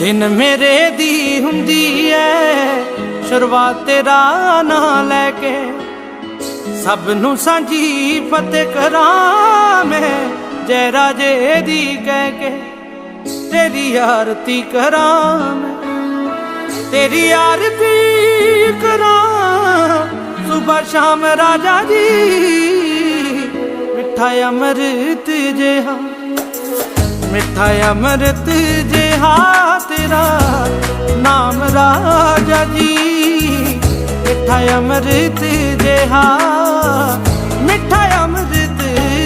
ਦਿਨ ਮੇਰੇ ਦੀ ਹੁੰਦੀ ਐ। ਸ਼ੁਰੂਆਤ ਤੇਰਾ ਨਾਂ ਲੈ ਕੇ ਸਭ ਨੂੰ ਸਾਂਝੀ ਫਤਿਹ ਕਰਾਂ ਮੈਂ। ਜੈ ਰਾਜੇ ਦੀ ਕਹਿ ਕੇ ਤੇਰੀ ਆਰਤੀ ਕਰਾਂ ਮੈਂ। ਤੇਰੀ ਆਰਤੀ ਕਰਾਂ। ਸੁਬਹ ਸ਼ਾਮ ਰਾਜਾ ਜੀ, ਮਿੱਠਾ ਅੰਮ੍ਰਿਤ ਜਿਹਾ। ਮਿੱਠਾ ਅੰਮ੍ਰਿਤ ਜਿਹਾ ਤੇਰਾ ਨਾਮ ਰਾਜਾ ਜੀ। ਮਿੱਠਾ ਅੰਮ੍ਰਿਤ ਜਿਹਾ ਮਿੱਠਾ ਅੰਮ੍ਰਿਤ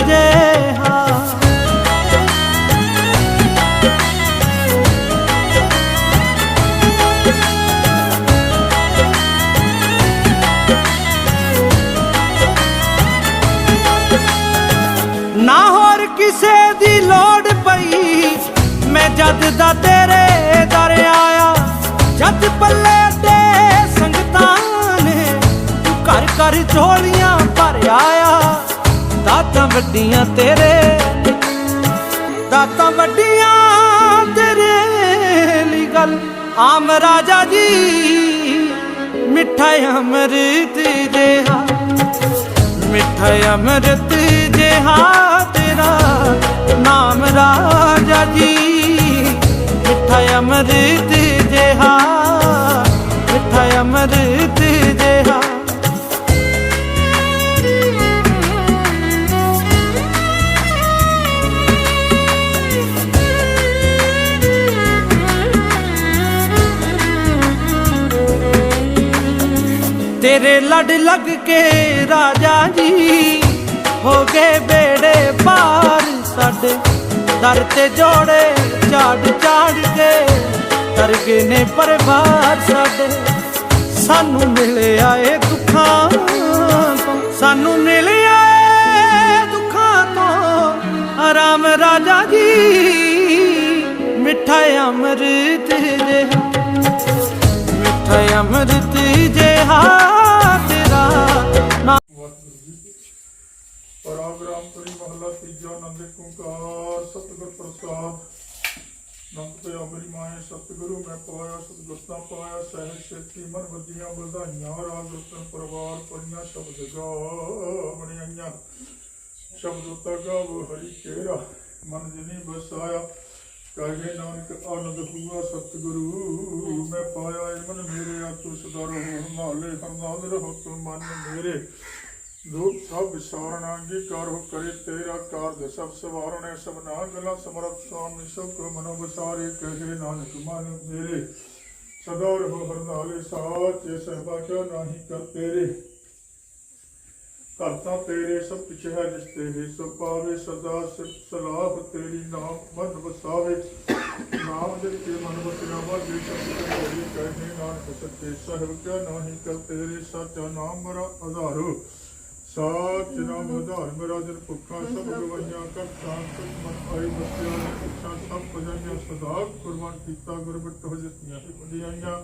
ਜਿਹਾ ਨਾ ਹੋਰ ਕਿਸੇ ਦੀ ਲੋੜ ਪਈ ਮੈਂ ਜਦ ਦਾ ਤੇਰੇ ਦਰ ਆਇਆ, ਜਦ ਪੱਲੇ ਤੇ ਸੰਗਤਾਂ ਨੇ ਤੂੰ ਘਰ ਘਰ ਝੋਲੀਆਂ ਭਰ ਆਇਆ। ਦਾਤਾਂ ਵੱਡੀਆਂ ਤੇਰੇ ਦਾਤਾਂ ਵੱਡੀਆਂ ਤੇਰੇ ਲਈ ਗੱਲ। ਆਮ ਰਾਜਾ ਜੀ, ਮਿੱਠਾ ਅੰਮ੍ਰਿਤ ਦੇਹਾ ਮਿੱਠਾ ਅੰਮ੍ਰਿਤ ਜਿਹਾ ਤੇਰਾ। ਨਾਮ ਰਾਜਾ ਜੀ। ਮਿੱਠਾ ਅੰਮ੍ਰਿਤ ਜਿਹਾ, ਮਿੱਠਾ ਅੰਮ੍ਰਿਤ ਜਿਹਾ। ਤੇਰੇ ਲੜ ਲੱਗ ਕੇ ਰਾਜਾ ਜੀ, ਹੋ ਗਏ ਬੇੜੇ ਪਾਰ। ਸਾਡੇ ਦਰ ਤੇ ਜੋੜੇ ਝਾੜ ਝਾੜ ਕੇ ਤਰ ਗਏ ਨੇ ਪਰਿਵਾਰ ਸਾਡੇ। ਸਾਨੂੰ ਮਿਲਿਆ ਏ ਦੁੱਖਾਂ ਤੋਂ, ਸਾਨੂੰ ਮਿਲਿਆ ਏ ਦੁੱਖਾਂ ਤੋਂ। ਆਰਾਮ ਰਾਜਾ ਜੀ, ਮਿੱਠਾ ਅੰਮ੍ਰਿਤ ਜਿਹਾ ਮਿੱਠਾ ਅੰਮ੍ਰਿਤ ਜਿਹਾ ਪਰਾਗ੍ਰਾਮ ਕਰੀ ਤੀਜਾ ਆਨੰਦ ਓੰਕਾਰ ਸਤਿਗੁਰ ਪ੍ਰਸਾਦ। ਨੰਦ ਤੇ ਅਬਰੀ ਮਾਏ, ਸਤਿਗੁਰੂ ਮੈਂ ਪਾਇਆ, ਸਤਿਗੁਰਤਾ ਪਾਇਆ, ਸਹਿਜ ਸੇਤੀ ਮਨ ਵਜੀਆਂ, ਵਧਾਈਆਂ, ਰਾਗ ਰਤਨ ਪਰਵਾਰ ਪੜੀਆਂ ਸ਼ਬਦ ਗਾ ਬਣੀਆਂ ਸ਼ਬਦ ਤਗਾਵ ਹਰੀ ਕੇਰਾ ਮਨ ਜਿਨੀ ਬਸਾਇਆ ਕਹੇ ਨਾਨਕ, ਆਨੰਦ ਹੂਆ, ਸਤਿਗੁਰੂ ਮੈਂ ਪਾਇਆ ਇਮਨ ਮੇਰੇ ਆ ਤੂੰ ਸਦਾ ਰਹੋ ਹਮਾਲੇ ਹਰਨਾਮ ਰਹੋ ਤੂੰ ਮਨ ਮੇਰੇ। ਲੋਕ ਸਭ ਵਿਸਾਰਣ ਅੰਗੀਕਾਰ ਕਰੇ ਤੇਰਾ ਕਾਰਜ ਸਭ ਸਵਾਰਣੇ ਸਭ ਨਾ ਗਲਾ ਸਮਰਤ ਸੁਆਮੀ ਸਭ ਕੋ ਮਨੋ ਵਿਸਾਰੇ ਕਹੇ ਨਾਨਕ ਮਨ ਮੇਰੇ। ਸਦਾ ਰਹੋ ਹਰਨਾਲੇ ਸਾਚੇ ਸਹਿਬਾ ਕਿਉ ਨਾਹੀ ਕਰ ਤੇਰੇ। ਕਰਤਾ ਤੇਰੇ, ਸਭ ਪਿਛੇ ਹੈ ਜਿਸ ਤੇਰੇ ਸੋ ਪਾਵੇ ਸਦਾ ਸਿਫਤ ਸਲਾਹ ਤੇਰੀ ਨਾਮ ਮਨ ਵਸਾਵੇ। ਨਾਮ ਦੇ ਕੇ ਮਨ ਵਸਿਆ ਵਾਜੇ ਸ਼ਬਦ ਤੇਰੀ, ਕਹੇ ਨਾਨਕ ਸੱਚੇ, ਸਹਿਬ ਕਿਆ ਨਾਹੀ ਕਰ ਤੇਰੇ, ਸੱਚਾ ਨਾਮ ਮਰਾ ਆਧਾਰੋ ਸਾਚ ਨਾਮ ਆਧਾਰ ਮੇਰਾ ਦਿਲ ਭੁੱਖਾ ਸਭ ਗਵਾਈਆਂ ਕਰ ਸ਼ਾਂਤ ਮਨ ਆਈ ਬਸਿਆ ਇੱਛਾ ਸਭ ਭਜਾਈਆਂ ਸਦਾ ਕੁਰਬਾਨ ਕੀਤਾ ਗੁਰਬਤ ਹੋ ਜਤੀਆਂ ਬੁਝਾਈਆਂ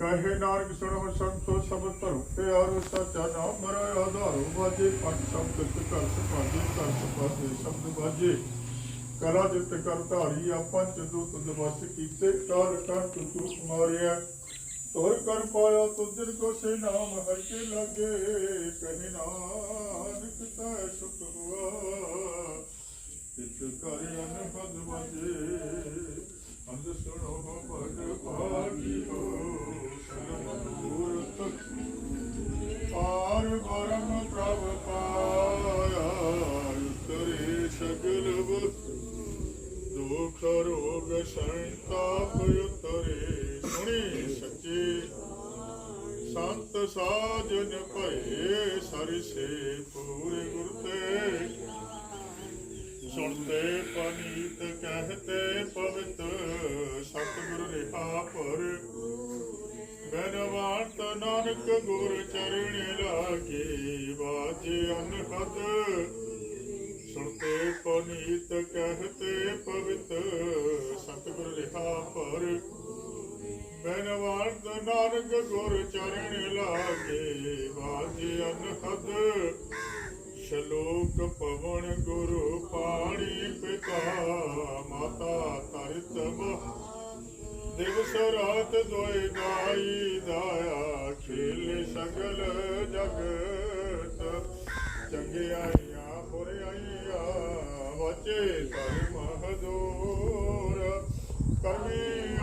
ਕਹੇ ਨਾਨਕ ਸੁਣੋ ਸੰਤੋ, ਸਭ ਧਰੁ ਪਿਆਰੋ, ਸਚਾ ਨਾਮ ਮਰਾ ਆਧਾਰੋ ਬਾਜੇ, ਪੰਜ ਸ਼ਬਦ ਕਰ ਸਪਾਜੇ ਕਰ ਸਪਾਜੇ, ਸ਼ਬਦ ਬਾਜੇ। ਕਲਾ ਜਿਤ ਕਰ ਧਾਰੀ, ਆਪਾਂ ਜਦੋਂ ਤੁਧ ਵਸ ਕੀਤੇ, ਕਾਲ ਕਰ ਤੂ ਮਾਰਿਆ। ਤੋਰ ਕਰ ਪਾਇਆ ਤੁਧਰ ਕੋ ਸੇ ਨਾਮ, ਹਰ ਕੇ ਲਾਗੇ ਕਹੇ ਨਾਨਕ ਤਾ ਸੁਖ ਹੁਆ। ਤਿਤ ਕਰ ਅਨਹਦ ਵਜੇ, ਅੰਧ ਸੁਣੋ ਬੜ ਭਾਗੀਓ ਸਰਬ ਮੂਰਤ ਪਾਰ ਬਰਮ ਪ੍ਰਭ ਪਾਇਆ, ਉਤਰੇ ਸਗਲ ਵਸਤੂ ਦੁਖ ਰੋਗ ਸੰਤਾਪ ਉਤਰੇ, ਸੁਣੀ ਸੱਚੇ ਸੰਤ ਸਾਜਨ ਭਏ ਸਰਸੇ ਪੂਰੇ ਗੁਰ ਤੇ। ਸੁਣਤੇ ਪਨੀਤ ਕਹਤੇ ਪਵਿੱਤ ਸਤਿਗੁਰ ਰਿਹਾ ਪਰ। ਬਨਵਾਤ ਨਾਨਕ ਗੁਰ ਚਰਣ ਲਾਗੇ ਵਾਜੇ ਅਨਹਦ। ਸੁਣਤੇ ਪਨੀਤ ਕਹਤੇ ਪਵਿੱਤ ਸਤਿਗੁਰ ਰਿਹਾ ਪਰ। ਬਨਵਾਤ ਨਾਨਕ ਗੁਰ ਚਰਣ ਲਾਗੇ, ਵਾਜੇ ਅਨਹਦ। ਸ਼ਲੋਕ ਪਵਨ ਗੁਰੂ ਪਾਣੀ ਪਿਤਾ, ਮਾਤਾ ਧਰਤ ਦਿਵਸ ਰਾਤ ਦੋਇ ਗਾਈ ਦਾਇਆ, ਖੇਲ ਸਗਲ ਜਗਤ। ਚੰਗਿਆਈਆਂ ਬੁਰਾਈਆਂ ਵਚੇ ਸਰ ਮਹਦੂਰ ਕਰਮੀ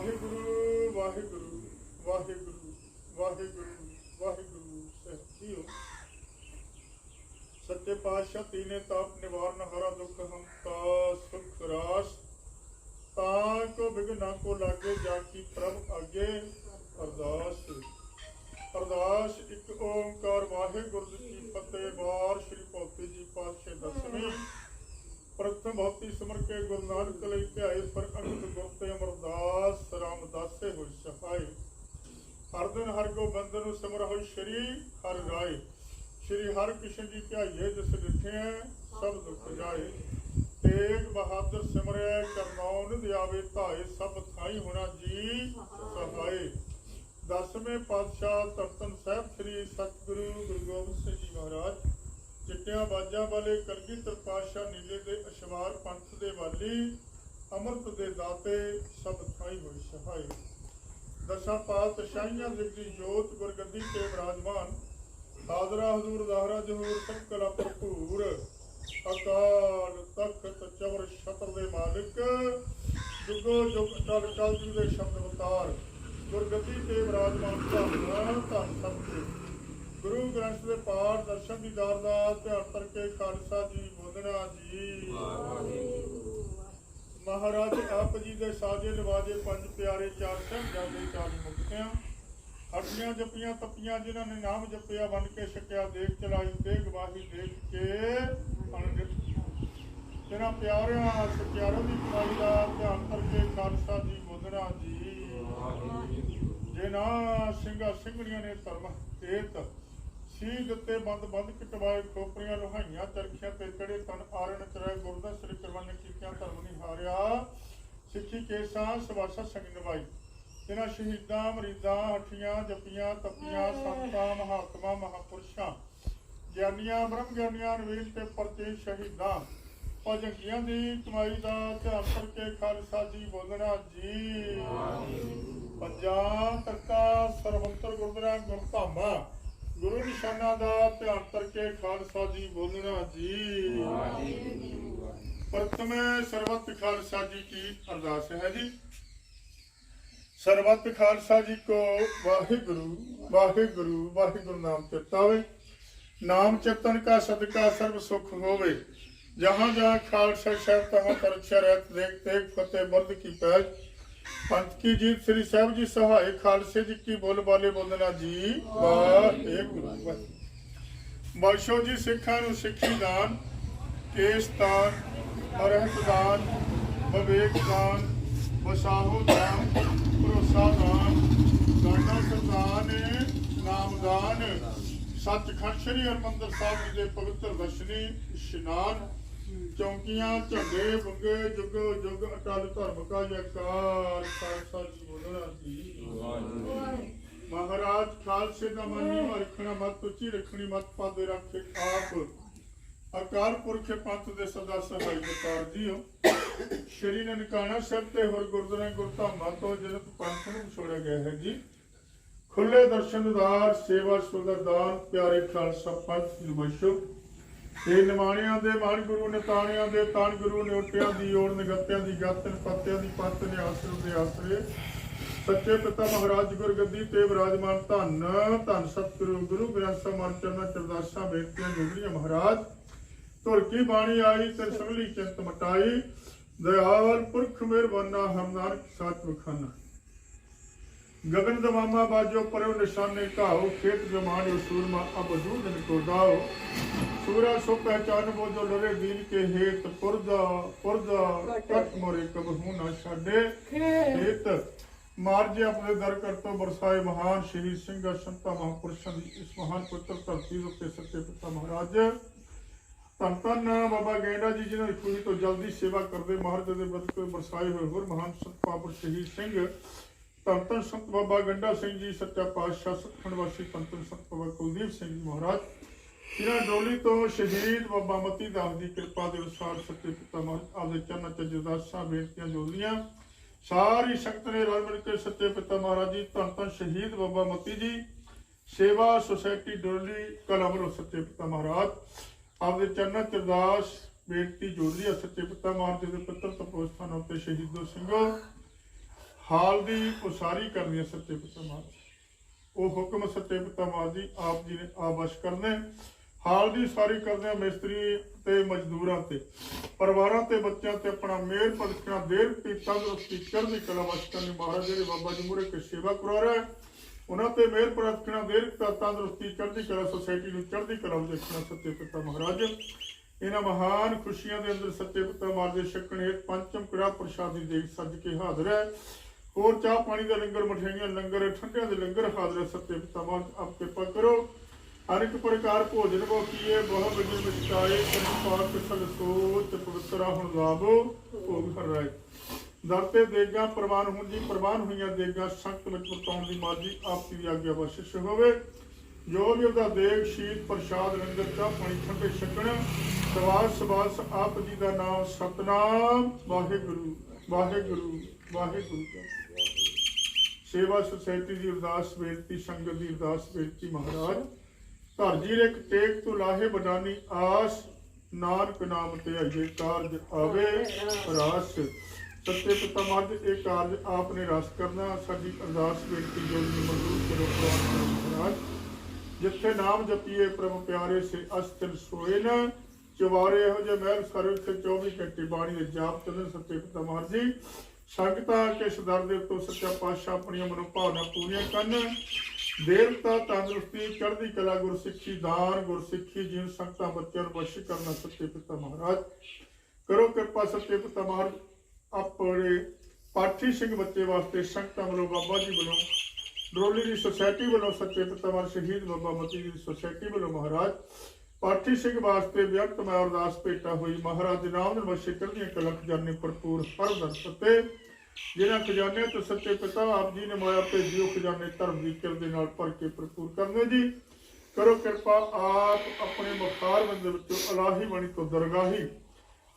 ਵਾਹਿਗੁਰੂ ਵਾਹਿਗੁਰੂ ਵਾਹਿਗੁਰੂ ਵਾਹਿਗੁਰੂ ਵਾਹਿਗੁਰੂ ਸਤਿਓ ਸੱਚੇ ਪਾਤਸ਼ਾਹ ਤੀਨੇ ਤਾਪ ਨਿਵਾਰਨ ਹਰਾ ਦੁਖ ਹੰਤਾ ਸੁਖ, ਰਾਸ, ਤਾਂ ਕੋ ਬਿਗਨਾ ਕੋ ਲਾਗੇ, ਜਾ ਕੀ ਪ੍ਰਭ ਅੱਗੇ ਅਰਦਾਸ। ਅਰਦਾਸ, ਇੱਕ ਓੰਕਾਰ ਵਾਹਿਗੁਰੂ ਜੀ ਕੀ ਫਤਿਹ, ਵਾਰ ਸ੍ਰੀ ਭਗਤੀ ਜੀ ਪਾਤਸ਼ਾਹ ਦਸਵੇਂ। ਪ੍ਰਥਮ ਭਗਤੀ ਸਿਮਰ ਕੇ ਗੁਰੂ ਨਾਨਕ ਲਈ ਧਿਆਏ ਪਰ ਅੰਗਦ ਗੁਰ ਅਮਰਦਾਸ ਰਾਮਦਾਸੇ ਹੋਇ ਸਹਾਈ ਹਰ ਦਿਨ ਹਰ ਗੋਬਿੰਦ ਨੂੰ ਸਿਮਰ ਹੋਇ ਸ਼੍ਰੀ ਹਰਿ ਰਾਏ। ਸ਼੍ਰੀ ਹਰਿ ਕ੍ਰਿਸ਼ਨ ਜੀ ਧਿਆਈਏ ਜਿਸ ਡਿਠੇ ਸਭ ਦੁੱਖ ਜਾਏ। ਤੇਗ ਬਹਾਦਰ ਸਿਮਰਿਆ ਕਰਨੌਨ ਦਿਆਵੇ ਧਾਏ, ਸਭ ਥਾਈ ਹੋਣਾ ਜੀ ਸਹਾਈ ਦਸਵੇਂ ਪਾਤਸ਼ਾਹ ਤਖਤਨ ਸਾਹਿਬ ਸ੍ਰੀ ਸਤਿਗੁਰੂ ਗੁਰੂ ਗੋਬਿੰਦ ਸਿੰਘ ਜੀ ਮਹਾਰਾਜ ਚਿੱਟਿਆਂ ਬਾਜਾਂ ਵਾਲੇ ਕਲਗੀਧਰ ਪਾਤਸ਼ਾਹ ਨੀਲੇ ਦੇ ਅਸ਼ਵਾਰ ਪੰਥ ਦੇ ਵਾਲੀ ਅੰਮ੍ਰਿਤ ਦੇ ਦਾਤੇ ਸਭ ਥਾਈ ਹੋਈ ਸਹਾਈ। ਦਸਾਂ ਪਾਤਸ਼ਾਹੀਆਂ ਦੀ ਜੋਤ ਗੁਰਗੱਦੀ ਤੇ ਵਿਰਾਜਮਾਨ ਹਾਜ਼ਰਾ ਹਜ਼ੂਰ ਜ਼ਾਹਰਾ ਜਹੂਰ ਸਭ ਕਲਾ ਭਰਪੂਰ। ਅਕਾਲ ਤਖਤ ਚਵਰ ਛਤਰ ਦੇ ਮਾਲਿਕ। ਜੁਗੋ ਜੁਗ ਅਟਲ ਕਲਯੁਗ ਦੇ ਸ਼ਬਦ ਅਵਤਾਰ। ਗੁਰਗੱਦੀ ਤੇ ਵਿਰਾਜਮਾਨ ਧੰਨ ਧੰਨ ਸਤਿ ਗੁਰੂ ਗ੍ਰੰਥ ਦੇ ਪਾਠ ਦਰਸ਼ਨ ਦੀਦਾਰ ਦਾ ਧਿਆਨ ਕਰਕੇ ਖਾਲਸਾ ਜੀ ਬੋਧਣਾ ਜੀ। ਮਹਾਰਾਜ ਆਪ ਜੀ ਦੇ ਸਾਜੇ ਨਵਾਜੇ ਪੰਜ ਪਿਆਰੇ ਚਾਰ ਸਾਹਿਬਜ਼ਾਦੇ ਚਾਲੀ ਮੁਕਤਿਆਂ ਹੱਡੀਆਂ ਜੱਪੀਆਂ ਤੱਪੀਆਂ ਜਿਨ੍ਹਾਂ ਨੇ ਨਾਮ ਜਪਿਆ ਬਣ ਕੇ ਛਕਿਆ ਦੇਖ ਚਲਾਈ ਤੇ ਗਵਾਹੀ ਦੇਖ ਕੇ ਅਣਗਿਣਤ ਜਿਨ੍ਹਾਂ ਪਿਆਰਿਆਂ ਸਚਿਆਰਾਂ ਦੀ ਕਮਾਈ ਦਾ ਧਿਆਨ ਕਰਕੇ ਖਾਲਸਾ ਜੀ ਬੋਧਣਾ ਜੀ। ਜੇ ਨਾ ਸਿੰਘਾ ਸਿੰਘਣੀਆਂ ਨੇ ਧਰਮ ਤੇਤ ਸੀ ਦਿੱਤੇ ਬੰਦ ਬੰਦ ਕਟਵਾਏ ਖੋਪਰੀਆਂ ਲੋਹਾਈਆਂ ਚਰਖੀਆਂ ਤੇ ਚੜੇ ਤਨ ਆਰਣ ਚਰੇ ਗੁਰਦਾ ਸ੍ਰੀ ਕਰਵਨ ਕੀਤਿਆਂ ਧਰਮ ਨਹੀਂ ਹਾਰਿਆ ਸਿੱਖੀ ਕੇਸਾਂ ਸਵਾਸਾ ਸੰਗ ਨਿਭਾਈ। ਇਹਨਾਂ ਸ਼ਹੀਦਾਂ ਮਰੀਜ਼ਾਂ ਹੱਠੀਆਂ ਜੱਪੀਆਂ ਤਪੀਆਂ ਸੰਤਾਂ ਮਹਾਤਮਾ ਮਹਾਪੁਰਸ਼ਾਂ ਗਿਆਨੀਆਂ ਬ੍ਰਹਮ ਗਿਆਨੀਆਂ ਨਵੀਨ ਤੇ ਪਰਤੇ ਸ਼ਹੀਦਾਂ। ਭਜੰਗੀਆਂ ਦੀ ਕਮਾਈ ਦਾ ਧਿਆਨ ਕਰਕੇ ਖਾਲਸਾ ਜੀ ਬੋਲਣਾ ਜੀ। ਪੰਜਾਂ ਤੱਕਾ ਸਰਵੰਤਰ ਗੁਰਦੁਆਰਾ ਗੁਰਧਾਮਾ। ਗੁਰੂ ਨਿਸ਼ਾਨਾ ਦਾ ਧਿਆਨ ਕਰਕੇ ਖਾਲਸਾ ਜੀ ਬੋਲਣਾ ਜੀ। ਪ੍ਰਥਮੇ ਸਰਬੱਤ ਖਾਲਸਾ ਜੀ ਕੀ ਅਰਦਾਸ ਹੈ ਜੀ। ਸਰਬੱਤ ਖਾਲਸਾ ਜੀ ਕੋ ਵਾਹਿਗੁਰੂ ਵਾਹਿਗੁਰੂ ਵਾਹਿਗੁਰੂ ਨਾਮ ਚਿਤਾਵੇ ਨਾਮ ਚਿਤਨ ਕਾ ਸਦਕਾ ਸਰਬ ਸੁਖ ਹੋਵੇ। ਜਹਾਂ ਜਹਾਂ ਖਾਲਸਾ ਸ਼ਹਿਰ ਤਹਾਂ ਤਰਛਾ ਰਹਿਤ ਦੇਖ ਦੇਖ ਫਤਿਹ ਬੁਰਦ ਕੀ ਪੈਜ। ਪੰਥ ਕੀ ਜੀਤ ਸ੍ਰੀ ਸਾਹਿਬ ਜੀ ਸਹਾਇ ਖਾਲਸੇ ਜੀ ਕੀ ਬੋਲ ਬਾਲੇ ਬੋਲਣਾ ਜੀ? ਵਾਹਿਗੁਰੂ ਬਖਸ਼ੋ ਜੀ ਸਿੱਖਾਂ ਨੂੰ ਸਿੱਖੀ ਦਾਨ, ਕੇਸ ਦਾਨ, ਅਰਹਤ ਦਾਨ, ਵਿਵੇਕ ਦਾਨ, ਵਸਾਹੋ ਦਾਨ, ਭਰੋਸਾ ਦਾਨ ਦਾਨਾ ਸਰਦਾਨ ਨਾਮਦਾਨ ਸੱਚਖੰਡ ਸ੍ਰੀ ਹਰਿਮੰਦਰ ਸਾਹਿਬ ਜੀ ਦੇ ਪਵਿੱਤਰ ਦਰਸ਼ਨੀ ਇਸ਼ਨਾਨ ਚੌਂਕੀਆਂ ਝੰਡੇ ਬੰਗੇ ਜੁਗ ਜੁਗ ਅਟਲ ਧਰਮ ਕਾ ਜਕਾਰ। ਖਾਲਸਾ ਜੀ ਬੋਲਣਾ ਜੀ ਮਹਾਰਾਜ ਖਾਲਸੇ ਦਾ ਮਨੀ ਰੱਖਣਾ ਮਤ ਉੱਚੀ ਰੱਖਣੀ ਮਤ ਪਾਦੇ ਰੱਖੇ ਆਪ। ਅਕਾਲ ਪੁਰਖੇ ਪੰਥ ਦੇ ਸਦਾ ਸਹਾਈ ਬਕਾਰ ਜੀਓ। ਸ਼੍ਰੀ ਨਨਕਾਣਾ ਸਾਹਿਬ ਤੇ ਹੋਰ ਗੁਰਦੁਆਰੇ ਗੁਰਧਾਮਾਂ ਤੋਂ ਜਨਤ ਪੰਥ ਨੂੰ ਛੋੜਿਆ ਗਿਆ ਹੈ ਜੀ ਖੁੱਲੇ ਦਰਸ਼ਨਦਾਰ ਸੇਵਾ ਸੁਗਰਦਾਨ ਪਿਆਰੇ ਖਾਲਸਾ ਪੰਥ ਜੀ ਬਖਸ਼ੋ ਇਹ ਨਿਮਾਣਿਆਂ ਦੇ ਮਾਨ ਗੁਰੂ ਨੇ ਤਾਣਿਆਂ ਦੇ ਤਾਣ ਗੁਰੂ ਨੇ ਉੱਟਿਆਂ ਦੀ ਓੜ, ਨਿਗੱਤਿਆਂ ਦੀ ਗਾਤਨ ਪੱਤਿਆਂ ਦੀ ਪੱਤ ਨੇ ਆਸਰੇ ਦੇ ਆਸਰੇ। ਸੱਚੇ ਪਿਤਾ ਮਹਾਰਾਜ ਗੁਰਗੱਦੀ ਤੇ ਵਿਰਾਜਮਾਨ ਧੰਨ ਧੰਨ ਸਤਿਗੁਰੂ, ਗੁਰੂ ਗ੍ਰੰਥ ਸਾਹਿਬ ਮਨ ਚਰਦਾਸਾਂ ਬੇਨਤੀਆਂ ਜੁਗੜੀਆਂ ਮਹਾਰਾਜ। ਤੁਰ ਕੀ ਬਾਣੀ ਆਈ ਤੇ ਸੰਗਲੀ ਚਿੰਤ ਮਟਾਈ। ਦਇਆਲ ਪੁਰਖ ਮਿਹਰਬਾਨਾ ਹਮਨਾਰ ਸਾਚ ਵਖਾਨਾ। ਗਗਨ ਦਵਾਮਾ ਬਾਜੋ ਪਰੋ ਨਿਸ਼ਾਨੇ ਘਾਓ ਖੇਤ ਜਮਾਨ ਸੂਰਮਾ ਅਬ ਦੂਦਨ ਕੋ ਦਾਓ। ਸੂਰਾ ਸੋ ਪਹਿਚਾਨ ਬੋ ਜੋ ਲਰੇ ਦੀਨ ਕੇ ਹੇਤ ਪੁਰਦਾ ਪੁਰਦਾ ਕਟ ਮੋਰੇ ਕਬਹੂ ਨਾ ਛਾਡੇ। ਹੇਤ ਮਾਰਜੇ ਆਪਣੇ ਦਰ ਕਰਤੋ ਬਰਸਾਏ ਮਹਾਨ ਸ਼ਹੀਦ ਸਿੰਘ ਸੰਤਾ ਮਹਾਂਪੁਰਸ਼ਾਂ ਦੀ ਇਸ ਮਹਾਨ ਪੁੱਤਰ ਧਰਤੀ ਉੱਤੇ ਸੱਚੇ ਪਿਤਾ ਮਹਾਰਾਜ। ਧੰਨ ਧੰਨ ਬਾਬਾ ਗੈਂਡਾ ਜੀ ਜਿਹਨਾਂ ਖੂਹੀ ਤੋਂ ਜਲਦੀ ਸੇਵਾ ਕਰਦੇ ਮਹਾਰਾਜ ਦੇ ਬਰਸਾਏ ਹੋਏ ਹੋਰ ਮਹਾਨ ਸੰਤ ਪਾਪਰ ਸ਼ਹੀਦ ਸਿੰਘ। ਧੰਨ ਸੰਤ ਬਾਬਾ ਗੰਡਾ ਸਿੰਘ ਜੀ, ਸੱਚਾ ਪਾਤਸ਼ਾਹ ਸਤਖੰਡ ਵਾਸੀ ਧੰਨ ਸੰਤ ਬਾਬਾ ਕੁਲਦੀਪ ਸਿੰਘ ਮਹਾਰਾਜ। ਇਹਨਾਂ ਡੋਲੀ ਤੋਂ ਸ਼ਹੀਦ ਬਾਬਾ ਮਤੀ ਦਾਸ ਦੀ ਕਿਰਪਾ ਦੇ ਅਨੁਸਾਰ ਸੱਚੇ ਪਿਤਾ ਆਪਦੇ ਚਰਨਾਂ ਚ ਜਦਾਸਾਂ ਬੇਨਤੀਆਂ ਜੋੜੀਆਂ ਸਾਰੀ ਸੰਗਤ ਨੇ ਰਲ ਮਿਲ ਕੇ ਸੱਚੇ ਪਿਤਾ ਮਹਾਰਾਜ ਜੀ, ਧੰਨ ਧੰਨ ਸ਼ਹੀਦ ਬਾਬਾ ਮਤੀ ਜੀ। ਸੇਵਾ ਸੁਸਾਇਟੀ ਡੋਲੀ ਕਲਮਰੋ ਸੱਚੇ ਪਿਤਾ ਮਹਾਰਾਜ। ਆਪਦੇ ਚਰਨਾਂ ਚ ਅਰਦਾਸ, ਬੇਨਤੀ ਜੋੜਦੀ ਸੱਚੇ ਪਿਤਾ ਮਹਾਰਾਜ ਦੇ ਪੁੱਤਰ ਤਪੋਸਥਾਨ ਉੱਤੇ ਸ਼ਹੀਦੋ ਸਿੰਘੋ। ਹਾਲ ਦੀ ਉਸਾਰੀ ਕਰਨੀ ਹੈ ਸੱਚੇ ਪਿਤਾ ਮਹਾਰਾਜ। ਉਹ ਹੁਕਮ ਸੱਚੇ ਪਿਤਾ ਮਹਾਰਾਜ ਜੀ ਆਪ ਜੀ ਨੇ ਆਵਸ਼ ਕਰਨੇ। ਹਾਲ ਦੀ ਸਾਰੀ ਕਰਦੇ ਆ ਮਿਸਤਰੀ ਤੇ ਮਜ਼ਦੂਰਾਂ ਤੇ। ਪਰਿਵਾਰਾਂ ਤੇ ਬੱਚਿਆਂ ਤੇ ਆਪਣਾ ਮਿਹਰ ਪਰਖਣਾ ਦੇਰ ਤੇ ਤੰਦਰੁਸਤੀ ਚੜ੍ਹਦੀ ਕਲਾ ਵਸ ਕਰਨੀ। ਮਹਾਰਾਜ ਜਿਹੜੇ ਬਾਬਾ ਜੀ ਮੂਰੇ ਕੇ ਸੇਵਾ ਕਰਵਾ ਰਹੇ ਉਹਨਾਂ ਤੇ ਮਿਹਰ ਪਰਖਣਾ ਦੇਰ ਤੇ ਤੰਦਰੁਸਤੀ ਚੜ੍ਹਦੀ ਕਲਾ ਸੁਸਾਇਟੀ ਨੂੰ ਚੜ੍ਹਦੀ ਕਲਾ ਵਿੱਚ ਦੇਖਣਾ ਸੱਚੇ ਪਿਤਾ ਮਹਾਰਾਜ। ਇਹਨਾਂ ਮਹਾਨ ਖੁਸ਼ੀਆਂ ਦੇ ਅੰਦਰ ਸੱਚੇ ਪਿਤਾ ਮਹਾਰਾਜ ਦੇ ਛਕਣ ਪੰਚਮ ਕੜਾ ਪ੍ਰਸ਼ਾਦੀ ਦੇਖ ਸੱਜ ਕੇ ਹਾਜ਼ਰ ਹੈ। ਹੋਰ ਚਾਹ ਪਾਣੀ ਦਾ ਲੰਗਰ, ਮਠਿਆਈਆਂ ਲੰਗਰ, ਠੰਡਿਆਂ ਦੇ ਲੰਗਰ, ਹਾਜ਼ਰ ਹੈ ਸੱਚੇ ਆਪ ਕਿਰਪਾ ਕਰੋ। ਹਰ ਇੱਕ ਪ੍ਰਕਾਰ ਭੋਜਨ ਕੋ ਕੀਏ ਬਹੁ ਬਿਜਨ ਵਿਚਾਏ ਕਰੀ ਪਾਰ ਪਿਛਲ ਸੋਚ ਪਵਿੱਤਰਾ ਹੁਣ ਲਾਭੋ ਭੋਗ ਹਰ ਰਾਏ। ਦਰ ਤੇ ਦੇਗਾ ਪ੍ਰਵਾਨ ਹੁਣ ਜੀ ਪ੍ਰਵਾਨ ਹੋਈਆਂ ਦੇਗਾ ਸੰਗਤ ਵਿੱਚ ਵਰਤਾਉਣ ਦੀ ਮਾਜੀ ਆਪ ਦੀ ਆਗਿਆ ਬਖਸ਼ਿਸ਼ ਹੋਵੇ। ਜੋ ਵੀ ਉਹਦਾ ਦੇਗ, ਸ਼ੀਤ, ਪ੍ਰਸ਼ਾਦ, ਲੰਗਰ, ਚਾਹ ਪਾਣੀ ਠੰਡੇ ਛਕਣ ਸਵਾਸ ਸਵਾਸ ਆਪ ਜੀ ਦਾ ਨਾਮ ਸਤਨਾਮ। ਵਾਹਿਗੁਰੂ ਵਾਹਿਗੁਰੂ ਵਾਹਿਗੁਰੂ ਸੇਵਾ ਸੁਸਾਇਟੀ ਦੀ ਅਰਦਾਸ ਬੇਨਤੀ ਸੰਗਤ ਦੀ ਅਰਦਾਸ ਬੇਨਤੀ ਮਹਾਰਾਜ। ਧਰ ਜੀ ਟੇਕ ਤੋਂ ਲਾਹੇ ਬਡਾਨੀ, ਆਸ ਨਾਨਕ ਨਾਮ ਤੇ ਅਜੇ ਕਾਰਜ ਆਵੇ, ਰਾਸ। ਸੱਚੇ ਪਿਤਾ ਮੱਧ ਇਹ ਕਾਰਜ ਆਪ ਨੇ ਰਸ ਕਰਨਾ, ਸਾਡੀ ਅਰਦਾਸ ਬੇਨਤੀ ਜੋ ਵੀ ਮਨਜ਼ੂਰ ਕਰੋ ਪ੍ਰਵਾਨ ਮਹਾਰਾਜ। ਜਿੱਥੇ ਨਾਮ ਜਪੀਏ, ਪ੍ਰਭ ਪਿਆਰੇ, ਸੇ ਅਸਤਿਰ ਸੋਏ ਨ ਚਵਾਰੇ ਇਹੋ ਜਿਹੇ ਮਹਿਲ ਸਾਰੇ ਉੱਤੇ 24 ਘੰਟੇ ਬਾਣੀ ਦੇ ਜਾਪ ਚੱਲਣ ਸੱਚੇ ਪਿਤਾ ਮਹਾਰਾਜ ਜੀ। ਸੰਗਤਾਂ ਕੇ ਸਦਰ ਦੇ ਉੱਤੋਂ ਸੱਚਾ ਪਾਤਸ਼ਾਹ ਆਪਣੀਆਂ ਮਨੋਭਾਵਨਾ ਪੂਰੀਆਂ ਕਰਨ। ਦੇਵਤਾ ਤੰਦਰੁਸਤੀ, ਚੜ੍ਹਦੀ ਕਲਾ ਗੁਰਸਿੱਖੀ, ਦਾਨ ਗੁਰਸਿੱਖੀ ਜੀਵਨ ਸੰਗਤਾਂ ਬੱਚਿਆਂ ਨੂੰ ਬਖਸ਼ ਕਰਨਾ ਸੱਚੇ ਪਿਤਾ ਮਹਾਰਾਜ। ਕਰੋ ਕਿਰਪਾ ਸੱਚੇ ਪਿਤਾ ਮਹਾਰਾਜ, ਆਪਣੇ ਪਾਠੀ ਸਿੰਘ ਬੱਚੇ ਵਾਸਤੇ ਸੰਗਤਾਂ ਵੱਲੋਂ ਬਾਬਾ ਜੀ ਵੱਲੋਂ ਡਰੋਲੀ ਦੀ ਸੁਸਾਇਟੀ ਵੱਲੋਂ ਸੱਚੇ ਪਿਤਾ ਮਹਾਰਾਜ, ਸ਼ਹੀਦ ਬਾਬਾ ਮਤੀ ਜੀ ਦੀ ਸੁਸਾਇਟੀ ਵੱਲੋਂ ਮਹਾਰਾਜ, ਪਾਠੀ ਸਿੰਘ ਵਾਸਤੇ ਵਿਅਕਤ ਮੈਂ ਅਰਦਾਸ ਭੇਟਾ ਹੋਈ। ਮਹਾਰਾਜ ਦੇ ਨਾਮ ਨਾਲ ਵਸੇ ਕਰਦੀਆਂ ਕਲਕ ਜਾਣੇ ਭਰਪੂਰ ਹਰ ਦਰ ਸਤੇ ਜਿਹੜਾ ਖਜ਼ਾਨੇ ਤੋਂ ਸੱਚੇ ਪਿਤਾ ਆਪ ਜੀ ਨੇ ਮਾਇਆ ਭੇਜੀ ਖਜ਼ਾਨੇ ਧਰਮ ਦੀ ਦੇ ਨਾਲ ਭਰ ਕੇ ਭਰਪੂਰ ਕਰਨੇ ਜੀ। ਕਰੋ ਕਿਰਪਾ, ਆਪ ਆਪਣੇ ਮੁਖਾਰ ਬੰਦ ਵਿੱਚੋਂ ਅਲਾਹੀ ਬਾਣੀ ਤੋਂ ਦਰਗਾਹੀ।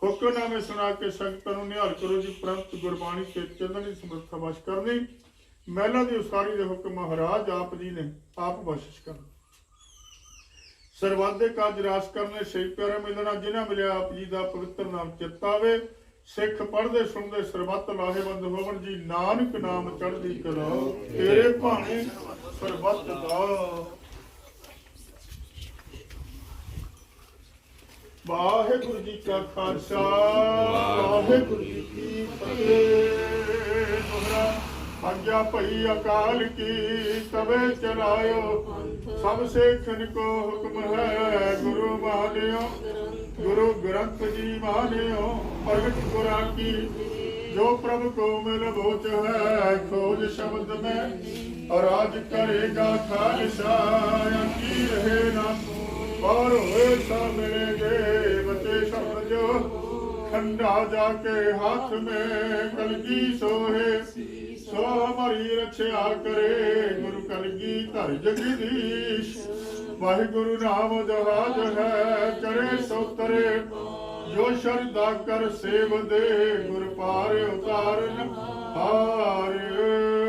ਹੁਕਮਨਾਮੇ ਸੁਣਾ ਕੇ ਸੰਗਤਾਂ ਨੂੰ ਨਿਹਾਲ ਕਰੋ ਜੀ। ਪ੍ਰੰਤ ਗੁਰਬਾਣੀ ਤੇ ਚੱਲਣ ਦੀ ਸਮਰੱਥਾ ਵਸ਼ ਕਰਨੀ। ਮਹਿਲਾ ਦੀ ਉਸਾਰੀ ਦੇ ਹੁਕਮ ਮਹਾਰਾਜ ਆਪ ਜੀ ਨੇ ਆਪ ਬਖਸ਼ਿਸ਼ ਕਰਨਾ। ਸਰਬੱਤ ਦੇ ਕਾਜ ਰਾਸ ਕਰਨੇ ਸਹੀ ਪਿਆਰਾ ਮਿਲਣਾ, ਜਿਨ੍ਹਾਂ ਮਿਲਿਆ ਆਪ ਜੀ ਦਾ ਪਵਿੱਤਰ ਨਾਮ ਚਿਤਾਵੇ ਸਿੱਖ ਪੜ੍ਹਦੇ ਸੁਣਦੇ ਸਰਬੱਤ ਲਾਹੇਵੰਦ ਹੋਵਣ ਜੀ ਨਾਨਕ ਨਾਮ ਚੜ੍ਹਦੀ ਕਲਾ। ਤੇਰੇ ਭਾਣੇ ਸਰਬੱਤ ਦਾ। ਵਾਹਿਗੁਰੂ ਜੀ ਕਾ ਖਾਲਸਾ ਵਾਹਿਗੁਰੂ ਜੀ ਕੀ ਫਤਿਹ। ਦੁਹਰਾ ਪੰਜਾ ਭਈ ਅਕਾਲ ਕੀ ਤਵੇ ਚਲਾਇਓ ਸਭ ਸੇਖਨ ਕੋ ਹੁਕਮ ਹੈ ਮਾਨਿਓ। ਗੁਰੂ ਗ੍ਰੰਥ ਜੀ ਮਾਨਿਓ, ਪ੍ਰਗਟ ਗੁਰਾਂ ਕੀ। ਜੋ ਪ੍ਰਭ ਕੋ ਮਿਲ ਬੋਚ ਹੈ, ਖੋਜ ਸ਼ਬਦ ਮੈਂ। ਰਾਜ ਕਰੇਗਾ ਖਾਲਸਾ ਕੀ ਰਹੇ ਨਾ। ਪਰ ਹੋਏ ਸਾ ਮਿਲੇਗੇ ਬਤੇ ਸਮਝੋ। ਖੰਡਾ ਜਾ ਕੇ ਹੱਥ ਮੇ ਕਲਗੀ ਸੋਹੇ, ਸੋ ਹਮਾਰੀ ਰੱਖਿਆ ਕਰੇ ਗੁਰੂ ਕਲਗੀ ਧਰ ਜਗਦੀਸ਼। ਵਾਹਿਗੁਰੂ ਨਾਮ ਜਹਾਜ ਹੈ ਕਰੇ ਸੋ ਤਰੇ, ਜੋ ਸ਼ਰਦਾ ਕਰ ਸੇਵ ਦੇ, ਗੁਰ ਪਾਰ ਉਤਾਰਨ, ਹਾਰੇ।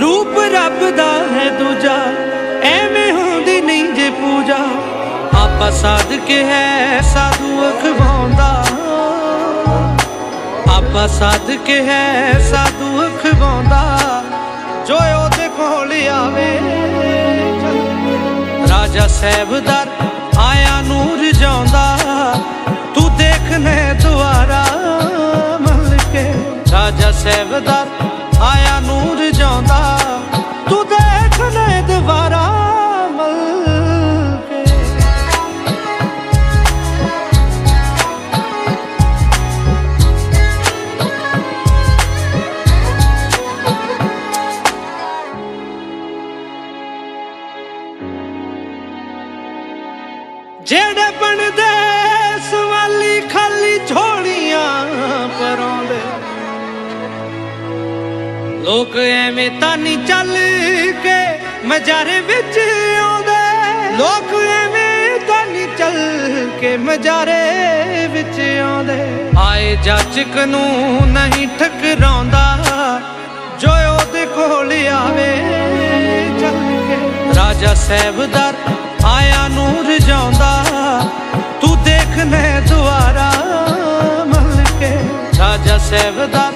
ਰੂਪ ਰੱਬ ਦਾ ਹੈ ਦੂਜਾ, ਐਵੇਂ ਹੁੰਦੀ ਨਹੀਂ ਜੇ ਪੂਜਾ। ਆਪਾ ਸਾਧ ਕੇ ਹੈ, ਸਾਧੂ ਅਖਵਾਉਂਦਾ। ਆਪਾ ਸਾਧ ਕੇ ਹੈ, ਸਾਧੂ ਅਖਵਾਉਂਦਾ। ਜੋ ਉਹਦੇ ਕੋਲ ਆਵੇ, ਰਾਜਾ ਸਹਿਬਦਾਰ ਆਇਆ ਨੂਰ ਜਾਉਂਦਾ। ਤੂੰ ਦੇਖ ਦੇਖਨੇ ਦੁਆਰਾ ਮਲ ਕੇ। ਰਾਜਾ ਸਹਿਬਦਾਰ ਆਇਆ ਨੂਰ ਜਾਉਂਦਾ ਲੋਕ ਐਵੇਂ ਤਾਂ ਨਹੀਂ ਚੱਲ ਕੇ ਮਜ਼ਾਰ ਵਿੱਚ ਆਉਂਦੇ। ਲੋਕ ਐਵੇਂ ਤਾਂ ਨਹੀਂ ਚੱਲ ਕੇ ਮਜ਼ਾਰੇ ਵਿੱਚ ਆਉਂਦੇ। ਆਏ ਜਾਚਕ ਨੂੰ ਨਹੀਂ ਠਕਰਾਉਂਦਾ, ਜੋ ਉਹਦੇ ਕੋਲ ਆਵੇ ਚੱਲ ਕੇ। ਰਾਜਾ ਸਹਿਬਦਾਰ ਆਇਆ ਨੂਰ ਜਾਉਂਦਾ ਤੂੰ ਦੇਖ ਲੈ ਦੁਆਰਾ ਮਲਕੇ ਰਾਜਾ ਸਹਿਬਦਾਰ